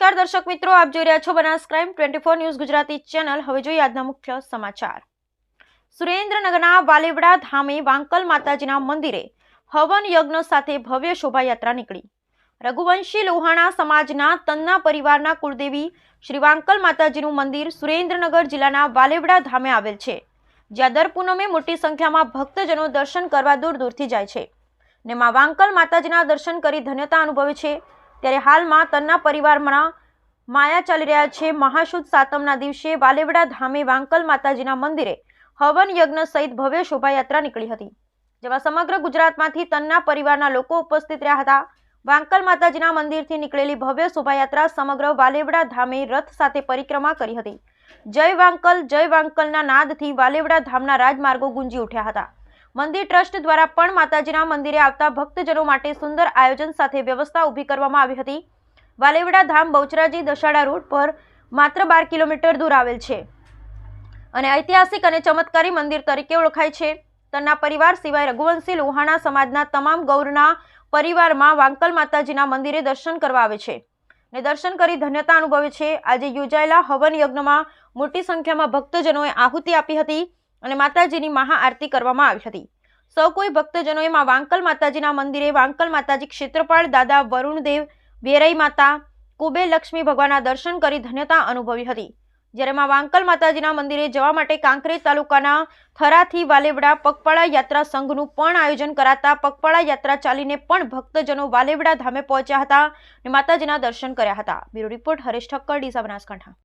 દર્શક મિત્રો, આપ જોઈ રહ્યા છો Banas crime twenty four news Gujarati channel. હવે જોઈએ આજના મુખ્ય સમાચાર. સુરેન્દ્રનગરના વાલેવડા ધામે વાંકલ માતાજીના મંદિરે હવન યજ્ઞ સાથે ભવ્ય શોભાયાત્રા નીકળી. રઘુવંશી લોહાણા સમાજના તન્ના પરિવારના કુળદેવી શ્રી વાંકલ માતાજીનું મંદિર સુરેન્દ્રનગર જિલ્લાના વાલેવડા ધામે આવેલ છે, જ્યાં દર પૂનમે મોટી સંખ્યામાં ભક્તજનો દર્શન કરવા દૂર દૂરથી જાય છે. ને માં વાંકલ માતાજીના દર્શન કરી ધન્યતા અનુભવે છે ત્યારે હાલમાં તન્ના પરિવારમાં માયા ચાલી રહ્યા છે. મહાશુદ સાતમના દિવસે વાલેવડા ધામે વાંકલ માતાજીના મંદિરે હવન યજ્ઞ સહિત ભવ્ય શોભાયાત્રા નીકળી હતી. જેમાં સમગ્ર ગુજરાતમાંથી તન્ના પરિવારના લોકો ઉપસ્થિત રહ્યા હતા. વાંકલ માતાજીના મંદિરથી નીકળેલી ભવ્ય શોભાયાત્રા સમગ્ર વાલેવડા ધામે રથ સાથે પરિક્રમા કરી હતી. જય વાંકલ, જય વાંકલના નાદથી વાલેવડા ધામના રાજમાર્ગો ગુંજી ઉઠ્યા હતા. મંદિર ટ્રસ્ટ દ્વારા પણ માતાજીના મંદિરે આવતા ભક્તજનો માટે સુંદર આયોજન સાથે વ્યવસ્થા ઊભી કરવામાં આવી હતી. વાલેવડા ધામ બહુચરાજી દશાડા રોડ પર માત્ર બાર કિલોમીટર દૂર આવેલ છે અને ઐતિહાસિક અને ચમત્કારી મંદિર તરીકે ઓળખાય છે. તના પરિવાર સિવાય રઘુવંશી લોહાણા સમાજના તમામ ગૌરના પરિવારમાં વાંકલ માતાજીના મંદિરે દર્શન કરવા આવે છે ને દર્શન કરી ધન્યતા અનુભવે છે. આજે યોજાયેલા હવન યજ્ઞમાં મોટી સંખ્યામાં ભક્તજનોએ આહુતિ આપી હતી. અને માતાજીની મહાઆરતી કરવામાં આવી હતી. સૌ કોઈ ભક્તજનોએ માં વાંકલ માતાજીના મંદિરે વાંકલ માતાજી ક્ષેત્રપાળ દાદા વરુણદેવ વેરઈ માતા કુબેર લક્ષ્મી ભગવાનના દર્શન કરી ધન્યતા અનુભવી હતી. જ્યારે માં વાંકલ માતાજીના મંદિરે જવા માટે કાંકરેજ તાલુકાના થરાથી વાલેવડા પગપાળા યાત્રા સંઘનું પણ આયોજન કરાતા પગપાળા યાત્રા ચાલીને પણ ભક્તજનો વાલેવડા ધામે પહોંચ્યા હતા અને માતાજીના દર્શન કર્યા હતા. Bureau report Haresh Thakkar, Deesa Banaskantha.